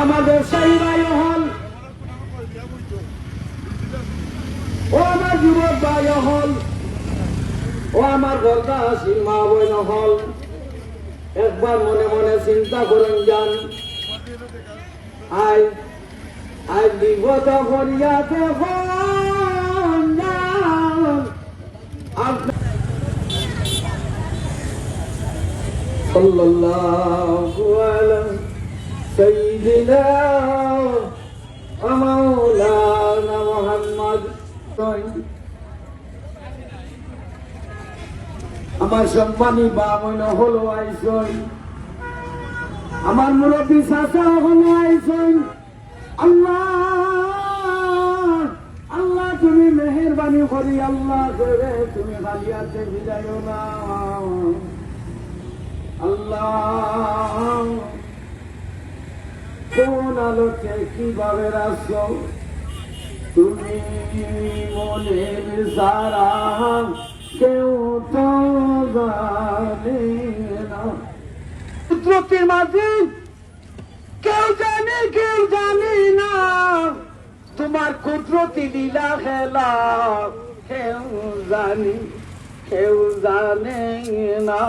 আমাদের সাইরাই হল ও আমার যুবক ভাই হল ও আমার গর্দা আসিল মা বোন হল একবার মনে মনে চিন্তা করেন যান। আই আই বিগত করিয়াতে হন যান আপনার সাল্লাল্লাহু আলাইহি سيدنا ومولانا محمد আমার সম্মানী বামন হলো আইসই আমার মুরব্বী চাচা হলো আইসই আল্লাহ আল্লাহ, তুমি মেহরবানি করি, আল্লাহ করে তুমি হালিয়াতে বিদায় না। আল্লাহ, কোন আলোকে কীভাবে রাখছ? তুমি মনের সারা কেউ পুত্রটির মাঝে। কেউ জানে কেউ জানে না। তোমার কুদরতি লীলা খেলা। কেউ জানি, কেউ জানে না।